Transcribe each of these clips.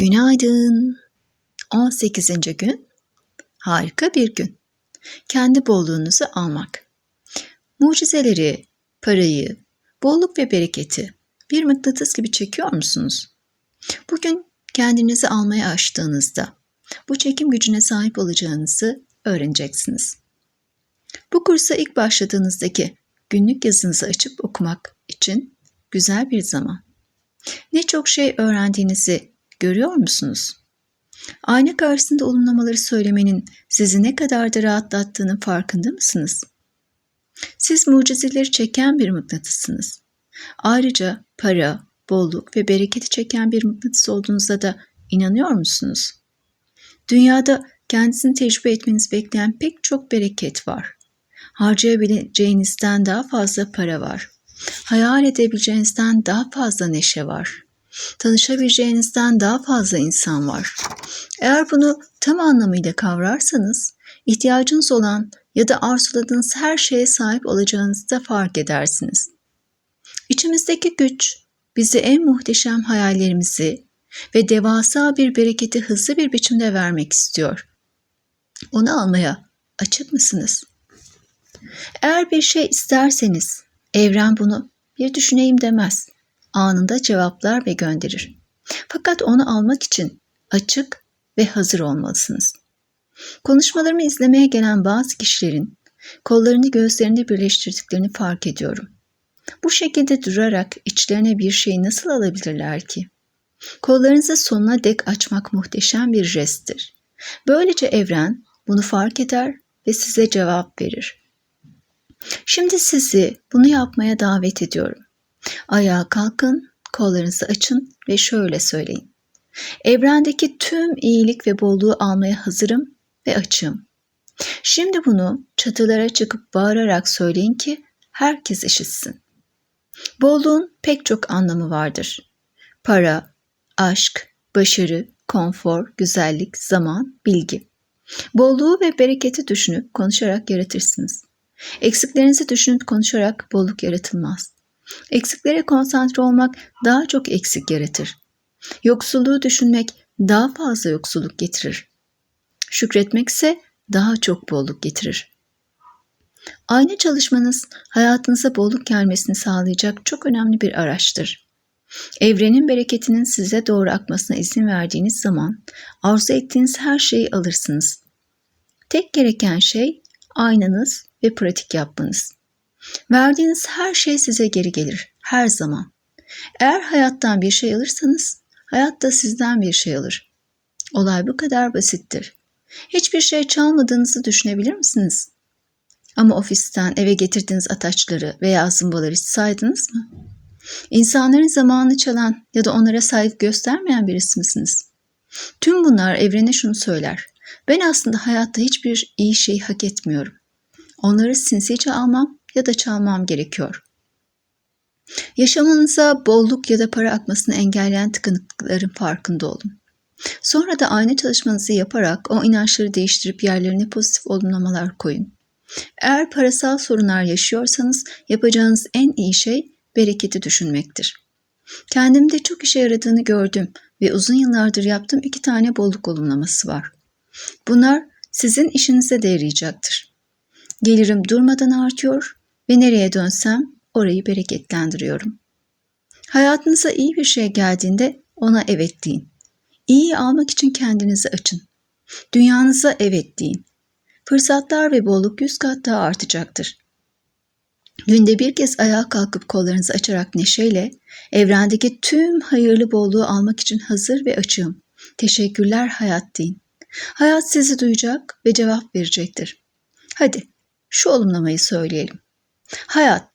Günaydın. 18. gün. Harika bir gün. Kendi bolluğunuzu almak. Mucizeleri, parayı, bolluk ve bereketi bir mıknatıs gibi çekiyor musunuz? Bugün kendinizi almaya açtığınızda bu çekim gücüne sahip olacağınızı öğreneceksiniz. Bu kursa ilk başladığınızdaki günlük yazınızı açıp okumak için güzel bir zaman. Ne çok şey öğrendiğinizi görüyor musunuz? Ayna karşısında olumlamaları söylemenin sizi ne kadar da rahatlattığının farkında mısınız? Siz mucizeleri çeken bir mıknatıssınız. Ayrıca para, bolluk ve bereketi çeken bir mıknatıs olduğunuza da inanıyor musunuz? Dünyada kendisini tecrübe etmenizi bekleyen pek çok bereket var. Harcayabileceğinizden daha fazla para var. Hayal edebileceğinizden daha fazla neşe var. Tanışabileceğinizden daha fazla insan var. Eğer bunu tam anlamıyla kavrarsanız, ihtiyacınız olan ya da arzuladığınız her şeye sahip olacağınızı da fark edersiniz. İçimizdeki güç bize en muhteşem hayallerimizi ve devasa bir bereketi hızlı bir biçimde vermek istiyor. Onu almaya açık mısınız? Eğer bir şey isterseniz evren bunu bir düşüneyim demez. Anında cevaplar ve gönderir. Fakat onu almak için açık ve hazır olmalısınız. Konuşmalarımı izlemeye gelen bazı kişilerin kollarını göğüslerinde birleştirdiklerini fark ediyorum. Bu şekilde durarak içlerine bir şey nasıl alabilirler ki? Kollarınızı sonuna dek açmak muhteşem bir jesttir. Böylece evren bunu fark eder ve size cevap verir. Şimdi sizi bunu yapmaya davet ediyorum. Ayağa kalkın, kollarınızı açın ve şöyle söyleyin. Evrendeki tüm iyilik ve bolluğu almaya hazırım ve açığım. Şimdi bunu çatılara çıkıp bağırarak söyleyin ki herkes işitsin. Bolluğun pek çok anlamı vardır. Para, aşk, başarı, konfor, güzellik, zaman, bilgi. Bolluğu ve bereketi düşünüp konuşarak yaratırsınız. Eksiklerinizi düşünüp konuşarak bolluk yaratılmaz. Eksiklere konsantre olmak daha çok eksik yaratır. Yoksulluğu düşünmek daha fazla yoksulluk getirir. Şükretmek ise daha çok bolluk getirir. Aynı çalışmanız hayatınıza bolluk gelmesini sağlayacak çok önemli bir araçtır. Evrenin bereketinin size doğru akmasına izin verdiğiniz zaman arzu ettiğiniz her şeyi alırsınız. Tek gereken şey aynanız ve pratik yapmanız. Verdiğiniz her şey size geri gelir her zaman. Eğer hayattan bir şey alırsanız hayat da sizden bir şey alır. Olay bu kadar basittir. Hiçbir şey çalmadığınızı düşünebilir misiniz? Ama ofisten eve getirdiğiniz ataçları veya zımbaları hiç saydınız mı? İnsanların zamanını çalan ya da onlara saygı göstermeyen birisi misiniz? Tüm bunlar evrene şunu söyler. Ben aslında hayatta hiçbir iyi şey hak etmiyorum. Onları sinsice almam ya da çalmam gerekiyor. Yaşamınıza bolluk ya da para akmasını engelleyen tıkanıklıkların farkında olun. Sonra da aynı çalışmanızı yaparak o inançları değiştirip yerlerine pozitif olumlamalar koyun. Eğer parasal sorunlar yaşıyorsanız yapacağınız en iyi şey bereketi düşünmektir. Kendimde çok işe yaradığını gördüm ve uzun yıllardır yaptığım iki tane bolluk olumlaması var. Bunlar sizin işinize de yarayacaktır. Gelirim durmadan artıyor ve nereye dönsem orayı bereketlendiriyorum. Hayatınıza iyi bir şey geldiğinde ona evet deyin. İyiyi almak için kendinizi açın. Dünyanıza evet deyin. Fırsatlar ve bolluk yüz kat daha artacaktır. Günde bir kez ayağa kalkıp kollarınızı açarak neşeyle evrendeki tüm hayırlı bolluğu almak için hazır ve açığım. Teşekkürler hayat deyin. Hayat sizi duyacak ve cevap verecektir. Hadi şu olumlamayı söyleyelim. Hayat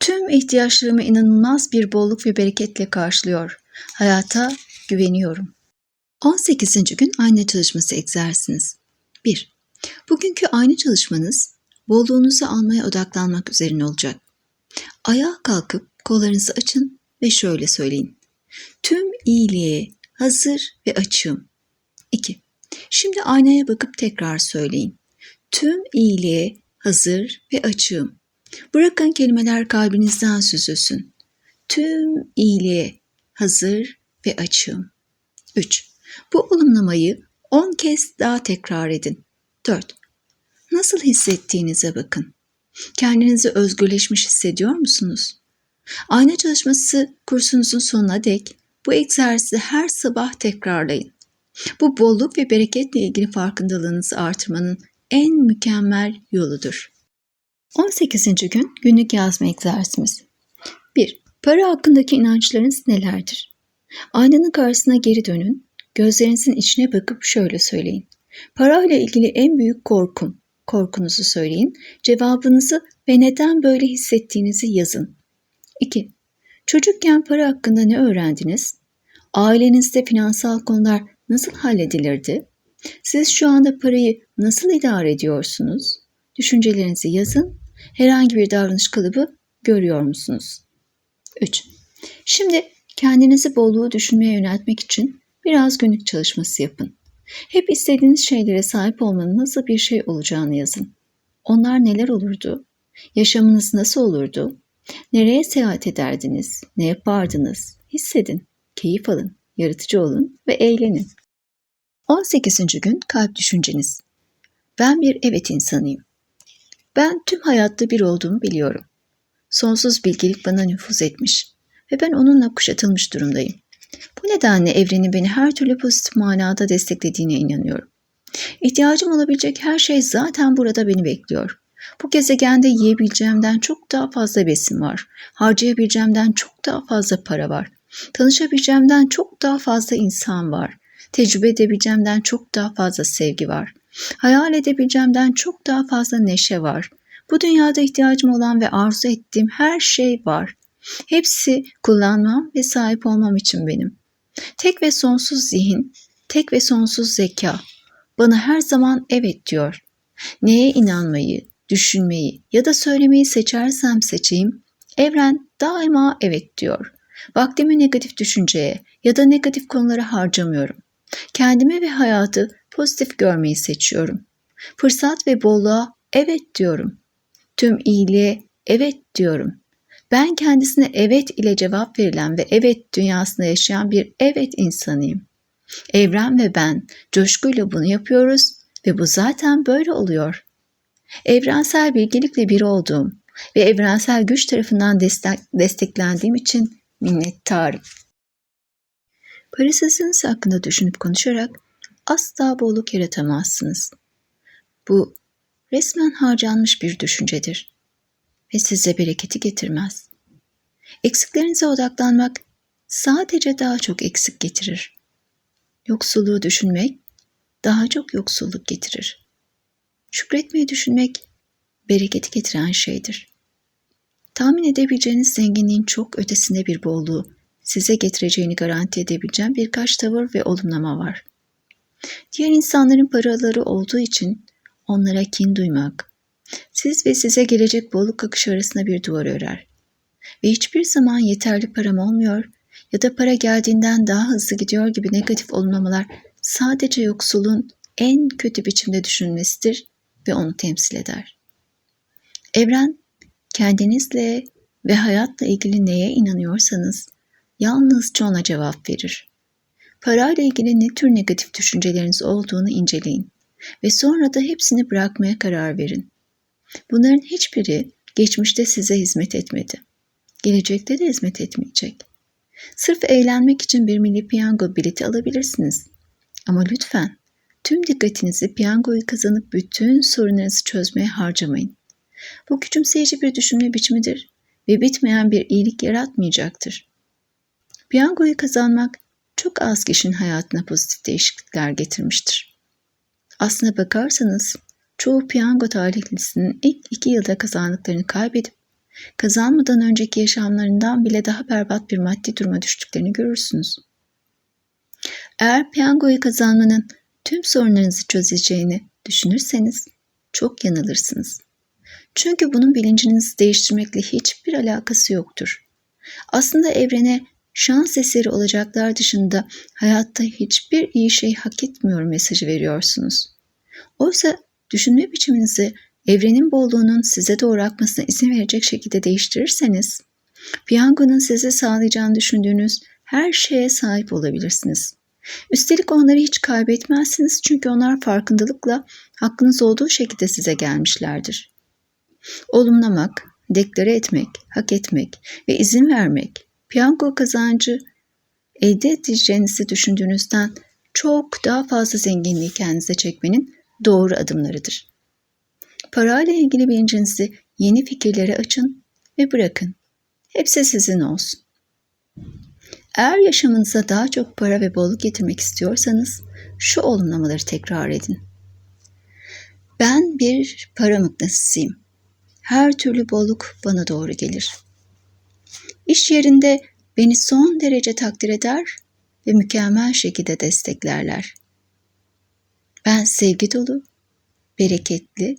tüm ihtiyaçlarımı inanılmaz bir bolluk ve bereketle karşılıyor. Hayata güveniyorum. 18. gün ayna çalışması egzersiniz. 1. Bugünkü ayna çalışmanız bolluğunuzu almaya odaklanmak üzerine olacak. Ayağa kalkıp kollarınızı açın ve şöyle söyleyin. Tüm iyiliğe hazır ve açığım. 2. Şimdi aynaya bakıp tekrar söyleyin. Tüm iyiliğe hazır ve açığım. Bırakın kelimeler kalbinizden süzülsün. Tüm iyiliğe hazır ve açığım. 3. Bu olumlamayı 10 kez daha tekrar edin. 4. Nasıl hissettiğinize bakın. Kendinizi özgürleşmiş hissediyor musunuz? Ayna çalışması kursunuzun sonuna dek bu egzersizi her sabah tekrarlayın. Bu bolluk ve bereketle ilgili farkındalığınızı artırmanın en mükemmel yoludur. 18. gün günlük yazma egzersizimiz. 1. Para hakkındaki inançlarınız nelerdir? Aynanın karşısına geri dönün. Gözlerinizin içine bakıp şöyle söyleyin. Parayla ilgili en büyük korkum. Korkunuzu söyleyin. Cevabınızı ve neden böyle hissettiğinizi yazın. 2. Çocukken para hakkında ne öğrendiniz? Ailenizde finansal konular nasıl halledilirdi? Siz şu anda parayı nasıl idare ediyorsunuz? Düşüncelerinizi yazın. Herhangi bir davranış kalıbı görüyor musunuz? 3. Şimdi kendinizi bolluğu düşünmeye yöneltmek için biraz günlük çalışması yapın. Hep istediğiniz şeylere sahip olmanın nasıl bir şey olacağını yazın. Onlar neler olurdu? Yaşamınız nasıl olurdu? Nereye seyahat ederdiniz? Ne yapardınız? Hissedin, keyif alın, yaratıcı olun ve eğlenin. 18. gün kalp düşünceniz. Ben bir evet insanıyım. Ben tüm hayatta bir olduğumu biliyorum. Sonsuz bilgelik bana nüfuz etmiş ve ben onunla kuşatılmış durumdayım. Bu nedenle evrenin beni her türlü pozitif manada desteklediğine inanıyorum. İhtiyacım olabilecek her şey zaten burada beni bekliyor. Bu gezegende yiyebileceğimden çok daha fazla besin var. Harcayabileceğimden çok daha fazla para var. Tanışabileceğimden çok daha fazla insan var. Tecrübe edebileceğimden çok daha fazla sevgi var. Hayal edebileceğimden çok daha fazla neşe var. Bu dünyada ihtiyacım olan ve arzu ettiğim her şey var. Hepsi kullanmam ve sahip olmam için benim. Tek ve sonsuz zihin, tek ve sonsuz zeka bana her zaman evet diyor. Neye inanmayı, düşünmeyi ya da söylemeyi seçersem seçeyim, evren daima evet diyor. Vaktimi negatif düşünceye ya da negatif konulara harcamıyorum. Kendimi ve hayatı pozitif görmeyi seçiyorum. Fırsat ve bolluğa evet diyorum. Tüm iyiliğe evet diyorum. Ben kendisine evet ile cevap verilen ve evet dünyasında yaşayan bir evet insanıyım. Evren ve ben coşkuyla bunu yapıyoruz ve bu zaten böyle oluyor. Evrensel bilgelikle bir olduğum ve evrensel güç tarafından destek, desteklendiğim için minnettarım. Parasızlığınız hakkında düşünüp konuşarak asla bolluk yaratamazsınız. Bu resmen harcanmış bir düşüncedir ve size bereketi getirmez. Eksiklerinize odaklanmak sadece daha çok eksik getirir. Yoksulluğu düşünmek daha çok yoksulluk getirir. Şükretmeyi düşünmek bereketi getiren şeydir. Tahmin edebileceğiniz zenginliğin çok ötesinde bir bolluğu size getireceğini garanti edebileceğim birkaç tavır ve olumlama var. Diğer insanların paraları olduğu için onlara kin duymak, siz ve size gelecek bolluk akışı arasında bir duvar örer. Ve hiçbir zaman yeterli param olmuyor ya da para geldiğinden daha hızlı gidiyor gibi negatif olumlamalar sadece yoksulun en kötü biçimde düşünmesidir ve onu temsil eder. Evren kendinizle ve hayatla ilgili neye inanıyorsanız yalnızca ona cevap verir. Parayla ilgili ne tür negatif düşünceleriniz olduğunu inceleyin ve sonra da hepsini bırakmaya karar verin. Bunların hiçbiri geçmişte size hizmet etmedi. Gelecekte de hizmet etmeyecek. Sırf eğlenmek için bir milli piyango bileti alabilirsiniz. Ama lütfen tüm dikkatinizi piyangoyu kazanıp bütün sorunlarınızı çözmeye harcamayın. Bu küçümseyici bir düşünme biçimidir ve bitmeyen bir iyilik yaratmayacaktır. Piyangoyu kazanmak çok az kişinin hayatına pozitif değişiklikler getirmiştir. Aslına bakarsanız çoğu piyango talihlisinin ilk iki yılda kazandıklarını kaybedip kazanmadan önceki yaşamlarından bile daha berbat bir maddi duruma düştüklerini görürsünüz. Eğer piyangoyu kazanmanın tüm sorunlarınızı çözeceğini düşünürseniz çok yanılırsınız. Çünkü bunun bilincinizi değiştirmekle hiçbir alakası yoktur. Aslında evrene şans eseri olacaklar dışında hayatta hiçbir iyi şey hak etmiyor mesajı veriyorsunuz. Oysa düşünme biçiminizi evrenin bolluğunun size doğru akmasına izin verecek şekilde değiştirirseniz, piyangonun size sağlayacağını düşündüğünüz her şeye sahip olabilirsiniz. Üstelik onları hiç kaybetmezsiniz çünkü onlar farkındalıkla hakkınız olduğu şekilde size gelmişlerdir. Olumlamak, deklare etmek, hak etmek ve izin vermek, piyango kazancı elde edeceğinizi düşündüğünüzden çok daha fazla zenginliği kendinize çekmenin doğru adımlarıdır. Parayla ilgili bilincinizi yeni fikirlere açın ve bırakın. Hepsi sizin olsun. Eğer yaşamınıza daha çok para ve bolluk getirmek istiyorsanız şu olumlamaları tekrar edin. Ben bir para mıknatısıyım. Her türlü bolluk bana doğru gelir. İş yerinde beni son derece takdir eder ve mükemmel şekilde desteklerler. Ben sevgi dolu, bereketli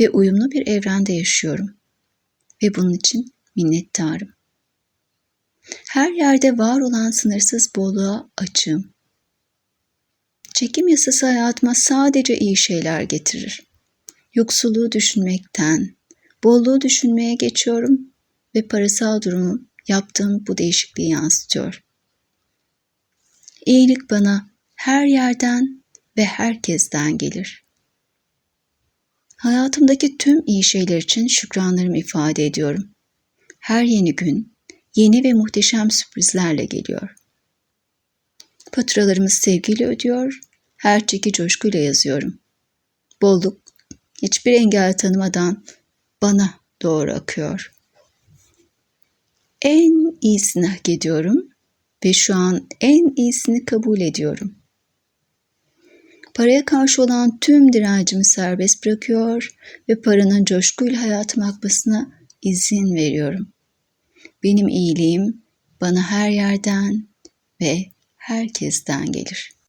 ve uyumlu bir evrende yaşıyorum ve bunun için minnettarım. Her yerde var olan sınırsız bolluğa açığım. Çekim yasası hayatıma sadece iyi şeyler getirir. Yoksulluğu düşünmekten, bolluğu düşünmeye geçiyorum ve parasal durumum yaptığım bu değişikliği yansıtıyor. İyilik bana her yerden ve herkesten gelir. Hayatımdaki tüm iyi şeyler için şükranlarımı ifade ediyorum. Her yeni gün yeni ve muhteşem sürprizlerle geliyor. Faturalarımı sevgiyle ödüyor, her çeki coşkuyla yazıyorum. Bolluk hiçbir engel tanımadan bana doğru akıyor. En iyisini hak ediyorum ve şu an en iyisini kabul ediyorum. Paraya karşı olan tüm direncimi serbest bırakıyor ve paranın coşkuyla hayatıma akmasına izin veriyorum. Benim iyiliğim bana her yerden ve herkesten gelir.''